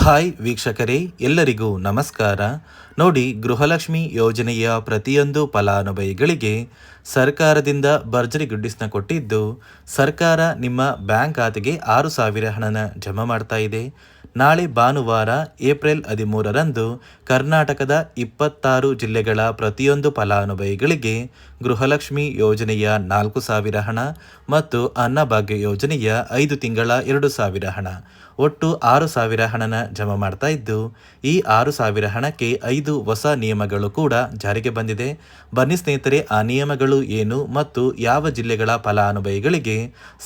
Hi ವೀಕ್ಷಕರೇ, ಎಲ್ಲರಿಗೂ ನಮಸ್ಕಾರ. ನೋಡಿ, ಗೃಹಲಕ್ಷ್ಮಿ ಯೋಜನೆಯ ಪ್ರತಿಯೊಂದು ಫಲಾನುಭವಿಗಳಿಗೆ ಸರ್ಕಾರದಿಂದ ಭರ್ಜರಿ ಗುಡ್ಡಿಸ್ನ ಕೊಟ್ಟಿದ್ದು, ಸರ್ಕಾರ ನಿಮ್ಮ ಬ್ಯಾಂಕ್ ಖಾತೆಗೆ ಆರು ಸಾವಿರ ಹಣನ ಜಮಾ ಮಾಡ್ತಾ ಇದೆ. ನಾಳೆ ಭಾನುವಾರ, ಏಪ್ರಿಲ್ ಹದಿಮೂರರಂದು ಕರ್ನಾಟಕದ ಇಪ್ಪತ್ತಾರು ಜಿಲ್ಲೆಗಳ ಪ್ರತಿಯೊಂದು ಫಲಾನುಭವಿಗಳಿಗೆ ಗೃಹಲಕ್ಷ್ಮಿ ಯೋಜನೆಯ ನಾಲ್ಕು ಸಾವಿರ ಹಣ ಮತ್ತು ಅನ್ನಭಾಗ್ಯ ಯೋಜನೆಯ ಐದು ತಿಂಗಳ ಎರಡು ಸಾವಿರ ಹಣ. ಒಟ್ಟು ಆರು ಸಾವಿರ ಹಣನ ಜಮಾ ಮಾಡ್ತಾ ಇದ್ದು, ಈ ಆರು ಸಾವಿರ ಹಣಕ್ಕೆ ಐದು ಹೊಸ ನಿಯಮಗಳು ಕೂಡ ಜಾರಿಗೆ ಬಂದಿದೆ. ಬನ್ನಿ ಸ್ನೇಹಿತರೆ, ಆ ನಿಯಮಗಳು ಏನು ಮತ್ತು ಯಾವ ಜಿಲ್ಲೆಗಳ ಫಲಾನುಭವಿಗಳಿಗೆ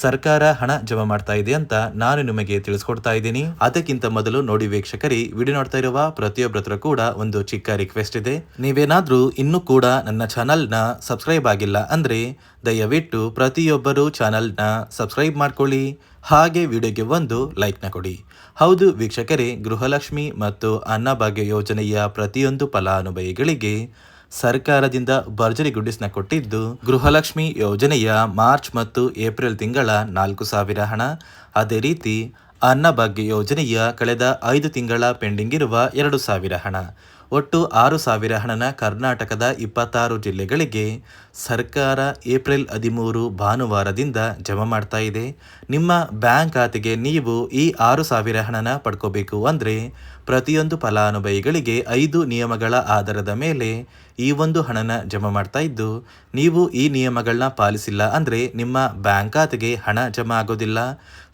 ಸರ್ಕಾರ ಹಣ ಜಮಾ ಮಾಡ್ತಾ ಇದೆ ಅಂತ ನಾನು ನಿಮಗೆ ತಿಳಿಸ್ಕೊಡ್ತಾ ಇದ್ದೀನಿ. ಅದಕ್ಕಿಂತ ಮೊದಲು ನೋಡಿ ವೀಕ್ಷಕರಿ, ವಿಡಿಯೋ ನೋಡ್ತಾ ಇರುವ ಪ್ರತಿಯೊಬ್ಬರ ಕೂಡ ಒಂದು ಚಿಕ್ಕ ರಿಕ್ವೆಸ್ಟ್ ಇದೆ. ನೀವೇನಾದರೂ ಇನ್ನೂ ಕೂಡ ನನ್ನ ಚಾನಲ್ನ ಸಬ್ಸ್ಕ್ರೈಬ್ ಆಗಿಲ್ಲ ಅಂದ್ರೆ ದಯವಿಟ್ಟು ಪ್ರತಿಯೊಬ್ಬರು ಚಾನಲ್ನ ಸಬ್ಸ್ಕ್ರೈಬ್ ಮಾಡ್ಕೊಳ್ಳಿ. ಹಾಗೆ ವಿಡಿಯೋಗೆ ಒಂದು ಲೈಕ್ನ ಕೊಡಿ. ಹೌದು ವೀಕ್ಷಕರೇ, ಗೃಹಲಕ್ಷ್ಮಿ ಮತ್ತು ಅನ್ನಭಾಗ್ಯ ಯೋಜನೆಯ ಪ್ರತಿಯೊಂದು ಫಲಾನುಭವಿಗಳಿಗೆ ಸರ್ಕಾರದಿಂದ ಭರ್ಜರಿ ಗುಡ್ಡಿಸ್ನ ಕೊಟ್ಟಿದ್ದು, ಗೃಹಲಕ್ಷ್ಮಿ ಯೋಜನೆಯ ಮಾರ್ಚ್ ಮತ್ತು ಏಪ್ರಿಲ್ ತಿಂಗಳ ನಾಲ್ಕು ಸಾವಿರ ಹಣ. ಅದೇ ರೀತಿ, ಅನ್ನಭಾಗ್ಯ ಯೋಜನೆಯ ಕಳೆದ ಐದು ತಿಂಗಳ ಪೆಂಡಿಂಗ್ ಇರುವ ಎರಡು ಸಾವಿರ ಹಣ. ಒಟ್ಟು ಆರು ಸಾವಿರ ಹಣನ ಕರ್ನಾಟಕದ ಇಪ್ಪತ್ತಾರು ಜಿಲ್ಲೆಗಳಿಗೆ ಸರ್ಕಾರ ಏಪ್ರಿಲ್ ಹದಿಮೂರು ಭಾನುವಾರದಿಂದ ಜಮಾ ಮಾಡ್ತಾ ಇದೆ. ನಿಮ್ಮ ಬ್ಯಾಂಕ್ ಖಾತೆಗೆ ನೀವು ಈ ಆರು ಸಾವಿರ ಹಣನ ಪಡ್ಕೋಬೇಕು ಅಂದರೆ ಪ್ರತಿಯೊಂದು ಫಲಾನುಭವಿಗಳಿಗೆ ಐದು ನಿಯಮಗಳ ಆಧಾರದ ಮೇಲೆ ಈ ಒಂದು ಹಣನ ಜಮಾ ಮಾಡ್ತಾ ಇದ್ದು, ನೀವು ಈ ನಿಯಮಗಳನ್ನ ಪಾಲಿಸಿಲ್ಲ ಅಂದರೆ ನಿಮ್ಮ ಬ್ಯಾಂಕ್ ಖಾತೆಗೆ ಹಣ ಜಮಾ ಆಗೋದಿಲ್ಲ.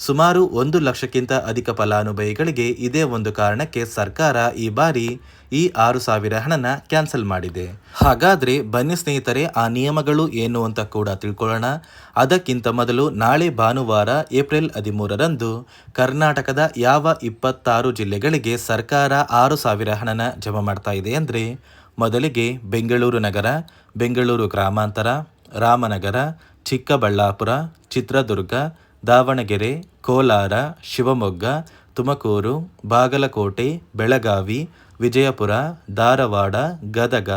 ಸುಮಾರು ಒಂದು ಲಕ್ಷಕ್ಕಿಂತ ಅಧಿಕ ಫಲಾನುಭವಿಗಳಿಗೆ ಇದೇ ಒಂದು ಕಾರಣಕ್ಕೆ ಸರ್ಕಾರ ಈ ಬಾರಿ ಈ ಆರು ಸಾವಿರ ಹಣನ ಕ್ಯಾನ್ಸಲ್ ಮಾಡಿದೆ. ಹಾಗಾದ್ರೆ ಬನ್ನಿ ಸ್ನೇಹಿತರೆ, ಆ ನಿಯಮಗಳು ಏನು ಅಂತ ಕೂಡ ತಿಳ್ಕೊಳ್ಳೋಣ. ಅದಕ್ಕಿಂತ ಮೊದಲು ನಾಳೆ ಭಾನುವಾರ, ಏಪ್ರಿಲ್ ಹದಿಮೂರರಂದು ಕರ್ನಾಟಕದ ಯಾವ ಇಪ್ಪತ್ತಾರು ಜಿಲ್ಲೆಗಳಿಗೆ ಸರ್ಕಾರ ಆರು ಸಾವಿರ ಹಣನ ಜಮಾ ಮಾಡ್ತಾ ಇದೆ ಅಂದರೆ, ಮೊದಲಿಗೆ ಬೆಂಗಳೂರು ನಗರ, ಬೆಂಗಳೂರು ಗ್ರಾಮಾಂತರ, ರಾಮನಗರ, ಚಿಕ್ಕಬಳ್ಳಾಪುರ, ಚಿತ್ರದುರ್ಗ, ದಾವಣಗೆರೆ, ಕೋಲಾರ, ಶಿವಮೊಗ್ಗ ತುಮಕೂರು, ಬಾಗಲಕೋಟೆ, ಬೆಳಗಾವಿ, ವಿಜಯಪುರ, ಧಾರವಾಡ, ಗದಗ,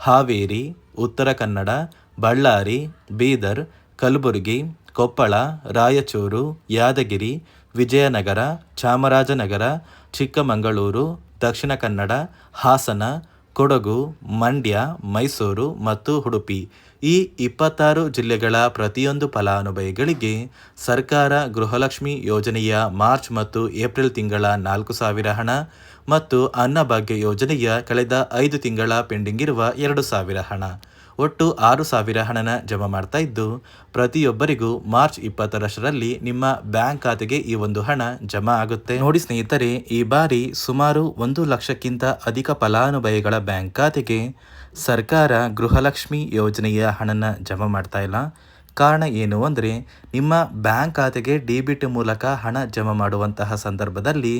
ಹಾವೇರಿ, ಉತ್ತರ ಕನ್ನಡ, ಬಳ್ಳಾರಿ, ಬೀದರ್, ಕಲಬುರಗಿ, ಕೊಪ್ಪಳ, ರಾಯಚೂರು, ಯಾದಗಿರಿ, ವಿಜಯನಗರ, ಚಾಮರಾಜನಗರ, ಚಿಕ್ಕಮಗಳೂರು, ದಕ್ಷಿಣ ಕನ್ನಡ, ಹಾಸನ ಕೊಡಗು, ಮಂಡ್ಯ, ಮೈಸೂರು ಮತ್ತು ಉಡುಪಿ ಈ ಇಪ್ಪತ್ತಾರು ಜಿಲ್ಲೆಗಳ ಪ್ರತಿಯೊಂದು ಫಲಾನುಭವಿಗಳಿಗೆ ಸರ್ಕಾರ ಗೃಹಲಕ್ಷ್ಮಿ ಯೋಜನೆಯ ಮಾರ್ಚ್ ಮತ್ತು ಏಪ್ರಿಲ್ ತಿಂಗಳ ನಾಲ್ಕು ಸಾವಿರ ಹಣ ಮತ್ತು ಅನ್ನಭಾಗ್ಯ ಯೋಜನೆಯ ಕಳೆದ ಐದು ತಿಂಗಳ ಪೆಂಡಿಂಗ್ ಇರುವ ಎರಡು ಸಾವಿರ ಹಣ. ಒಟ್ಟು ಆರು ಸಾವಿರ ಹಣನ ಜಮಾ ಮಾಡ್ತಾ ಇದ್ದು, ಪ್ರತಿಯೊಬ್ಬರಿಗೂ ಮಾರ್ಚ್ ಇಪ್ಪತ್ತರಷ್ಟರಲ್ಲಿ ನಿಮ್ಮ ಬ್ಯಾಂಕ್ ಖಾತೆಗೆ ಈ ಒಂದು ಹಣ ಜಮಾ ಆಗುತ್ತೆ. ನೋಡಿ ಸ್ನೇಹಿತರೆ, ಈ ಬಾರಿ ಸುಮಾರು ಒಂದು ಲಕ್ಷಕ್ಕಿಂತ ಅಧಿಕ ಫಲಾನುಭವಿಗಳ ಬ್ಯಾಂಕ್ ಖಾತೆಗೆ ಸರ್ಕಾರ ಗೃಹಲಕ್ಷ್ಮಿ ಯೋಜನೆಯ ಹಣನ ಜಮಾ ಮಾಡ್ತಾ ಇಲ್ಲ. ಕಾರಣ ಏನು ಅಂದರೆ, ನಿಮ್ಮ ಬ್ಯಾಂಕ್ ಖಾತೆಗೆ ಡಿಬಿಟ್ ಮೂಲಕ ಹಣ ಜಮಾ ಮಾಡುವಂತಹ ಸಂದರ್ಭದಲ್ಲಿ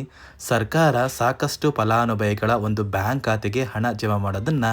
ಸರ್ಕಾರ ಸಾಕಷ್ಟು ಫಲಾನುಭವಿಗಳ ಒಂದು ಬ್ಯಾಂಕ್ ಖಾತೆಗೆ ಹಣ ಜಮಾ ಮಾಡೋದನ್ನು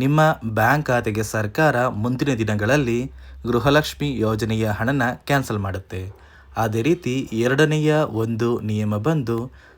ನಿಮ್ಮ ಬ್ಯಾಂಕ್ ಖಾತೆಗೆ ಸರ್ಕಾರ ಮುಂದಿನ ದಿನಗಳಲ್ಲಿ ಗೃಹಲಕ್ಷ್ಮಿ ಯೋಜನೆಯ ಹಣನ ಕ್ಯಾನ್ಸಲ್ ಮಾಡುತ್ತೆ. ಅದೇ ರೀತಿ ಎರಡನೆಯ ಒಂದು ನಿಯಮ ಬಂದು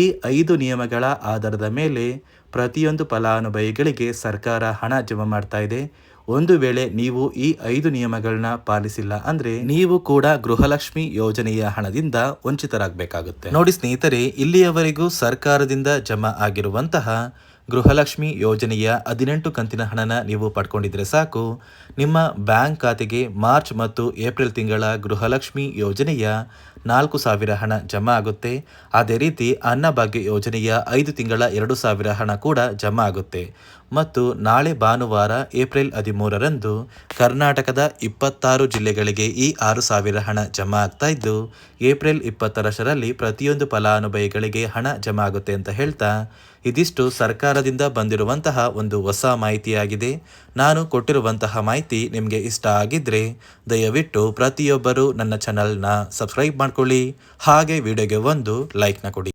ಈ ಐದು ನಿಯಮಗಳ ಆಧಾರದ ಮೇಲೆ ಪ್ರತಿಯೊಂದು ಫಲಾನುಭವಿಗಳಿಗೆ ಸರ್ಕಾರ ಹಣ ಜಮಾ ಮಾಡ್ತಾ ಇದೆ. ಒಂದು ವೇಳೆ ನೀವು ಈ ಐದು ನಿಯಮಗಳನ್ನ ಪಾಲಿಸಿಲ್ಲ ಅಂದ್ರೆ ನೀವು ಕೂಡ ಗೃಹಲಕ್ಷ್ಮಿ ಯೋಜನೆಯ ಹಣದಿಂದ ವಂಚಿತರಾಗಬೇಕಾಗುತ್ತೆ. ನೋಡಿ ಸ್ನೇಹಿತರೆ, ಇಲ್ಲಿಯವರೆಗೂ ಸರ್ಕಾರದಿಂದ ಜಮಾ ಆಗಿರುವಂತಹ ಗೃಹಲಕ್ಷ್ಮಿ ಯೋಜನೆಯ ಹದಿನೆಂಟು ಕಂತಿನ ಹಣನ ನೀವು ಪಡ್ಕೊಂಡಿದ್ರೆ ಸಾಕು. ನಿಮ್ಮ ಬ್ಯಾಂಕ್ ಖಾತೆಗೆ ಮಾರ್ಚ್ ಮತ್ತು ಏಪ್ರಿಲ್ ತಿಂಗಳ ಗೃಹಲಕ್ಷ್ಮಿ ಯೋಜನೆಯ ನಾಲ್ಕು ಸಾವಿರ ಹಣ ಜಮಾ ಆಗುತ್ತೆ. ಅದೇ ರೀತಿ ಅನ್ನಭಾಗ್ಯ ಯೋಜನೆಯ ಐದು ತಿಂಗಳ ಎರಡು ಸಾವಿರ ಹಣ ಕೂಡ ಜಮಾ ಆಗುತ್ತೆ. ಮತ್ತು ನಾಳೆ ಭಾನುವಾರ, ಏಪ್ರಿಲ್ ಹದಿಮೂರರಂದು ಕರ್ನಾಟಕದ ಇಪ್ಪತ್ತಾರು ಜಿಲ್ಲೆಗಳಿಗೆ ಈ ಆರು ಸಾವಿರ ಹಣ ಜಮಾ ಆಗ್ತಾ ಇದ್ದು, ಏಪ್ರಿಲ್ ಇಪ್ಪತ್ತರಷ್ಟರಲ್ಲಿ ಪ್ರತಿಯೊಂದು ಫಲಾನುಭವಿಗಳಿಗೆ ಹಣ ಜಮಾ ಆಗುತ್ತೆ ಅಂತ ಹೇಳ್ತಾ, ಇದಿಷ್ಟು ಸರ್ಕಾರದಿಂದ ಬಂದಿರುವಂತಹ ಒಂದು ಹೊಸ ಮಾಹಿತಿಯಾಗಿದೆ. ನಾನು ಕೊಟ್ಟಿರುವಂತಹ ಮಾಹಿತಿ ನಿಮಗೆ ಇಷ್ಟ ಆಗಿದ್ದರೆ ದಯವಿಟ್ಟು ಪ್ರತಿಯೊಬ್ಬರು ನನ್ನ ಚಾನಲ್ನ ಸಬ್ಸ್ಕ್ರೈಬ್ ಮಾಡ್ಕೊಳ್ಳಿ. ಹಾಗೆ ವಿಡಿಯೋಗೆ ಒಂದು ಲೈಕ್ನ ಕೊಡಿ.